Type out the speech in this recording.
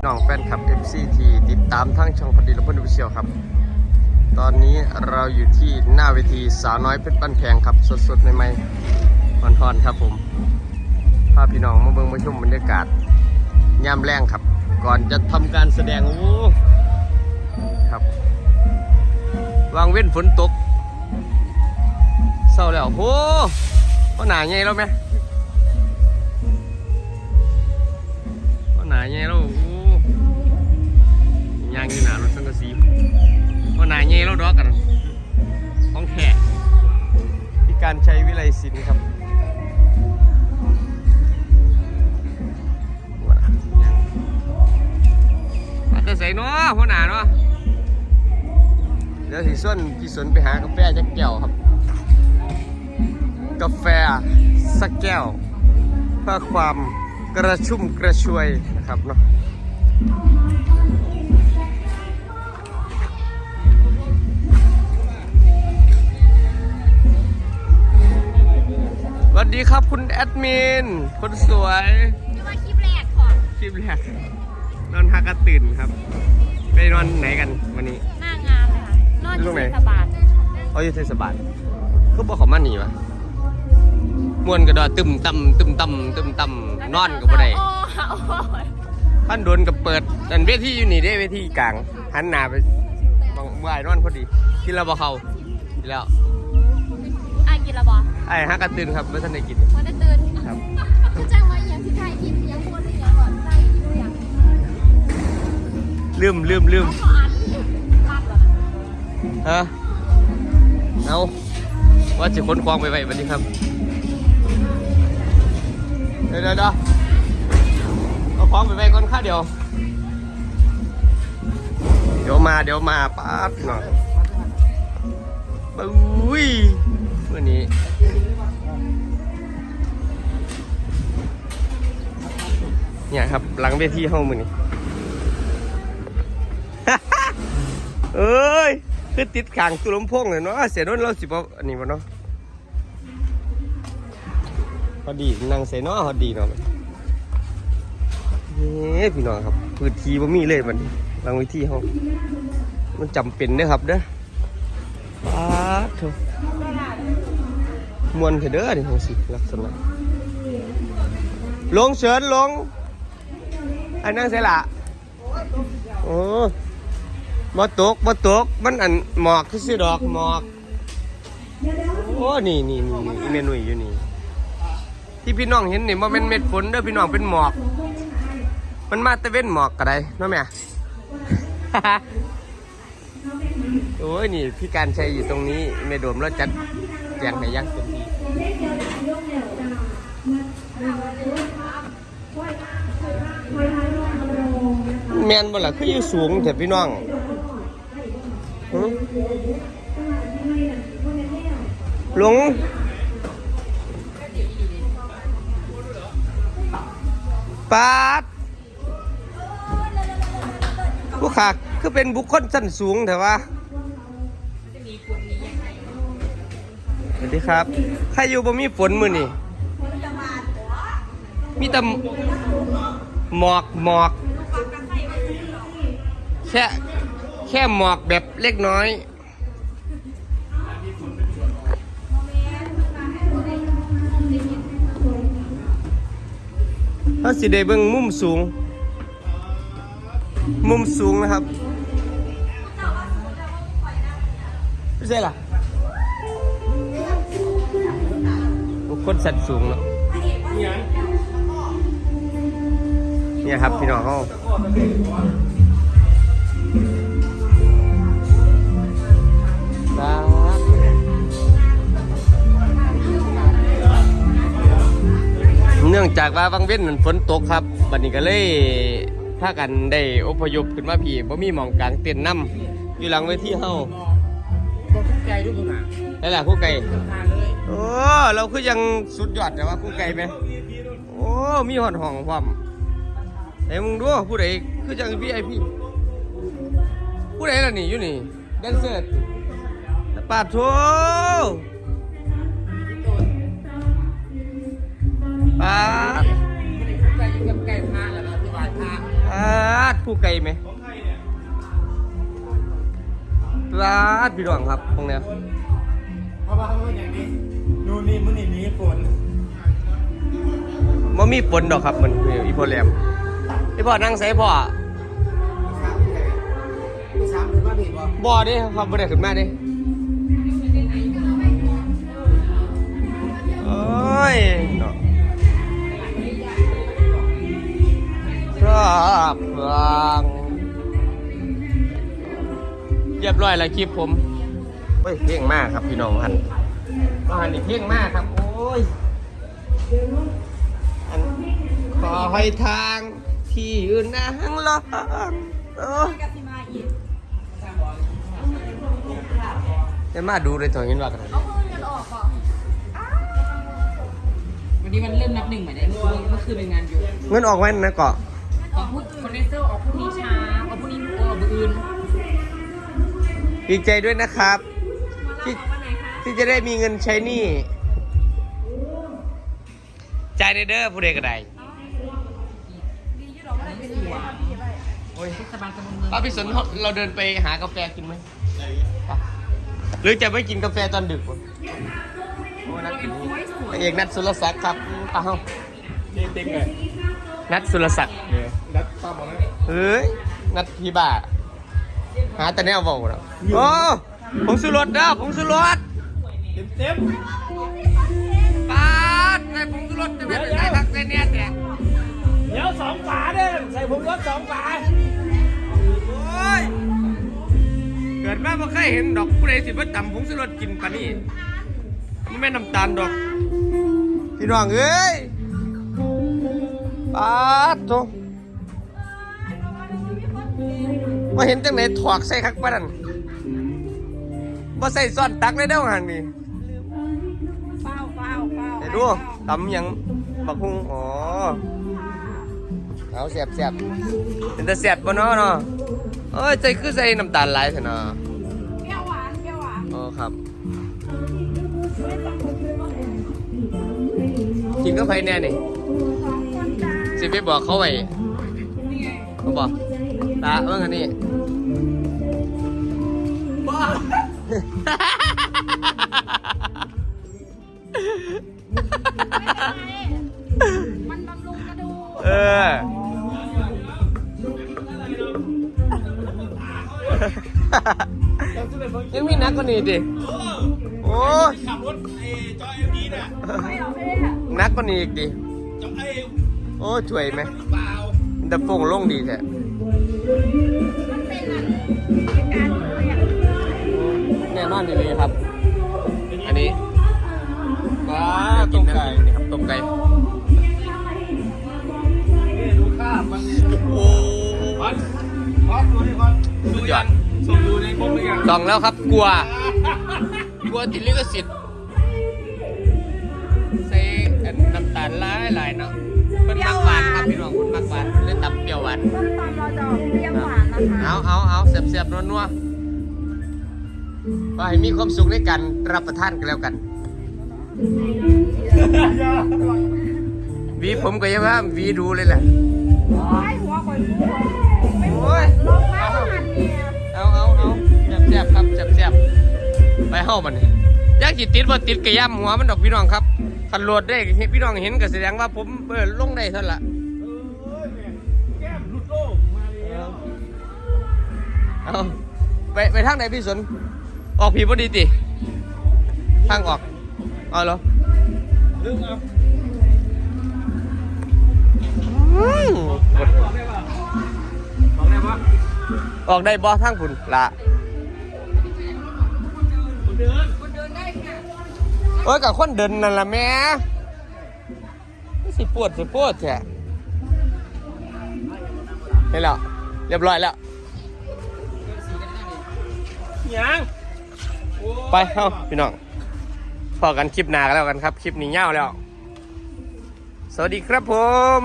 พี่น้องแฟนคลับ FC ที่ติดตามทั้งช่องพอดีและพอดีเชียวครับ ตอนนี้เราอยู่ที่หน้าเวทีสาวน้อยเพชรบ้านแพงครับ สดๆใหม่ๆทอนๆครับผมพาพี่น้องมาเบิ่งมาชมบรรยากาศยามแรงครับ ก่อนจะทำการแสดงโอ้ครับวางเว้นฝนตกเศร้าแล้วโอ้โหหนาใหญ่แล้วไหมหนาใหญ่แล้ว ยางอยู่หนารถสังกะสีว่าหนาใหญ่แล้วดอกกันของแขกที่การใช้วิไลศิลป์ครับว่ายังอาจจะใส่เนาะหัวหนาเนาะเดี๋ยวสิส่วนพี่สนไปหากาแฟจักแก้วครับ กาแฟสักแก้ว เพื่อความกระชุ่มกระชวยนะครับเนาะ ดีครับคุณแอดมิน คนสวยจะมาคลิปแรกก่อนคลิปแรก นอนฮักกระตื่นครับ ไปนอนไหนกันวันนี้ หน้างานเลยค่ะนอนอตรยู่งไหนเทศบาลเขาอยู่เทศบาลคือบอกเขามาหนีวะมวนก็ดอตึมต่ำตึมต่ำตึมต่ำนอนก็บ่ได้โอ้โหท่านโดนกับเปิดอันเวทีอยู่นี่ได้เวทีกลางหันหน้าไปมองว่ายนอนพอดีกินแล้วบ่เขากินแล้วอ่านกินและบอ ไอ้ฮักกระตื่นครับไม่ทันได้กินวันได้ตื่นครับคือจ้างมาอย่างที่ไทยกินยังพูดเลยยังก่อนไทยกินอย่างลืมลืมลืมเขาอ่านลาบแล้วนะฮะเอาว่าจะค้นคลองไปไว้วันนี้ครับ เดี๋ยวเดี๋ยวเดี๋ยวเอาคลองไปไว้ก่อนค่าเดียว เดี๋ยวมาเดี๋ยวมาป๊าบหน่อยปุ้ยเมื่อนี้ เนี่ยครับ หลังเวทีห้องมือนี้เอ้ย คือติดขางตุลมพงเลยเนาะเสียโดนเราสิบอันนี้บ่เนาะพอดีนั่งเสยเนาะพอดีเนาะนี่พี่น้องครับพื้นที่บ่มีเลยมันหลังเวทีห้องมันจำเป็นเด้อครับเด้อป๊าเถอะมวนเถอะเด้อนี่จังสิลักษณะลงเชิญลง อันนั่งเสยละโอ้บ่ตกบ่ตกมันอันหมอกคือสิดอกหมอก โอ้นี่นี่นี่นี่เมนุยอยู่นี่ ที่พี่น้องเห็นนี่บ่แม่นเม็ดฝนเด้อพี่น้องเป็นหมอก มันมาแตะเว้นหมอกกระไดเนาะแม่ โอ้ยนี่พี่การชัยอยู่ตรงนี้เมโดมแล้วจัดแจงให้ยักษ์เต็มที่ แมนบ่ล่ะคืออยู่สูงแต่พี่น้องหึหลงปาดผู้ขาคือเป็นบุคคลชั้นสูงแต่ว่าสวัสดีครับ ใครอยู่บ่มีฝนมือนี่มีแต่หมอกหมอก แค่แค่หมอกแบบเล็กน้อยถ้าสิได้เบิ่งมุมสูง มุมสูงนะครับไม่ใช่ล่ะบุคคลสัตว์สูงเนาะเนี่ยครับพี่น้องเขา เนื่องจากว่าบางเว้นมันฝนตกครับบัดนี้ก็เลยถ้ากันได้อพยพขึ้นมาพี่บ่มีหมองกลางเต็นท์น้ำอยู่หลังเวทีเฮาบอกทุกใจทุกคนอะได้แหละคู่ไก่ทานเลยโอ้เราคือยังสุดยอดแต่ว่าคู่ไก่ไหมโอ้มีหอดห้องพร้อมไหนมึงดูผู้ใดคือจังพี่ไอพี่ผู้ใดล่ะนี่อยู่นี่แดนเซอร์ปาดโถ ปาดใจยิ่งกับไก่พาแล้วก็ที่วายพาปาดคู่ไก่ไหมร้านพี่น้องครับตรงเนี้ยเพราะว่าเขาเป็นอย่างนี้นู่นนี่มันนี่นี้ฝนมันมีปนดอกครับมันคืออีโพแรมอีพ่อนั่งใส่พ่อพี่สามหรือว่าผิดบ่บ่เดิครับบ่ได้ขึ้นมาดิโอ้ย เนาะครับกลางเรียบร้อยแล้วคลิปผมเฮ้ยเพ่งมากครับพี่น้องหันก็หันนี่เพ่งมากครับ โอ้ยอันขอให้ทางที่อื่นนางลองเออเดี๋ยวมาดูเลยถอยเงินว่ากันเอาเงินออกก่อนวันนี้มันเริ่มนับหนึ่งใหม่ได้เมื่อคืนเมื่อคืนเป็นงานอยู่เงินออกไว้นะเกาะ ของพูดคอนเดนเซอร์ออกพรุ่งนี้ช้าเอาพรุ่งนี้เออบื้ออื่นดีใจด้วยนะครับ ที่ที่จะได้มีเงินใช้หนี้จ่ายเดอเด้อผู้ใดก็ได้ดีอยู่หระไดปโอ้ยเทศบาลตำบลเมืองป้าพี่สนเราเดินไปหากาแฟกินไหมหรือจะไม่กินกาแฟตอนดึกวะโอ้นัดกินพระเอกนัดสุรศักดิ์ครับเอ้านี่ติ๊กเลย นัดสุรศักดิ์เนี่ยรัดป้าบอกนะเฮ้ย นัดพี่บ้าหาแต่แนวเบาเนาะโอ้ผมสุรสเด้อผมสุรสเต็มเต็มปาดในผมสุรสจะเป็นไงทักเส้นเนี่ยแต่เดี๋ยวสองฝาเด้อใส่ผมรถสองฝาโอ้ยเกิดมาบ่เคยเห็นดอกผู้ใดสิมาตำผงสุรสกินปานนี้มันแม่นน้ำตาลดอกพี่น้องเอ้ย ปาดโตมาเห็นจังไหนถอกใส่คักปานนั้นบ่ใส่ซ่อนตักเลยเด้อหันนี่เป้าเป้าเป้าเดี๋ยวดูตำหยังบักฮุงอ๋อเอาเสียบเสียบเป็นต่เสียบบ่เนาะเนาะเอ้ยใจคือใส่น้ำตาลหลเถอะเนาะเปรี้ยวหวานเปรี้ยวหวานอ๋อครับกินก็ไผแน่นี่ สิไปบอกเขาไว้เขาบอกตาเอิ้งอันนี้บ้ามันบำรุงกระดูกเออยังมีหนักกว่านี้ดิ โอ้ยขับรถไอ้จอยเอ็มดีน่ะไม่หรอกพี่หนักกว่านี้อีกดิจอยไอ้ โอ้ยช่วยไหมเปล่ามันจะโป่งลงดีแท้มันเป็นอันการเรียนแน่นอนดีครับ อันนี้ว้าต้มไก่นี่ครับต้มไก่นี่ดูข้ามันโอ้คอนคอนดูนี่คอนสุดยอดส่งดูในครบหรือยังลองแล้วครับกลัว กลัวติดลิขสิทธิ์ใส่อันน้ำตาลหลายหลายๆเนาะ เป็นมักหวานครับพี่น้องคนมักหวานเล่นตับเปรี้ยวหวานต้นตำเราจะออกเปรี้ยวหวานนะคะเอาเอาเอาเสียบเสียบนัวนัวๆก็ให้มีความสุขในการรับประทานกันแล้วกันหวีผมก็ยังว่าหวีดูเลยแหละโอ้ยหัวข่อยฟูไม่ฟูโอ้ยลงมาหันเนี่ยเอาเอาเอาเสียบเสียบครับเสียบเสียบไปเข้ามันนี่ยากจิติดว่าติดกระยำหัวมันดอกพี่น้องครับ คันโหลดได้เห็นพี่น้องเห็นก็แสดงว่าผมเออลงได้เท่านละแก้มหลุดโลกมาแล้วเอาไปไปทางไหนพี่สนออกผีพอดีติทางออกเอาเหรอลืมเอาอืมบอกได้บอกได้ป่ะออกได้บ่ทางพุ่นละเดิน โอ้ยกับคนเดินนั่นล่ะแม่สิปวดสิปวดแท้เห็นแล้วเรียบร้อยแล้วยังไปเฮ้าพี่น้องพอกันคลิปหน้ากันแล้วกันครับ คลิปนี้ยาวแล้ว สวัสดีครับผม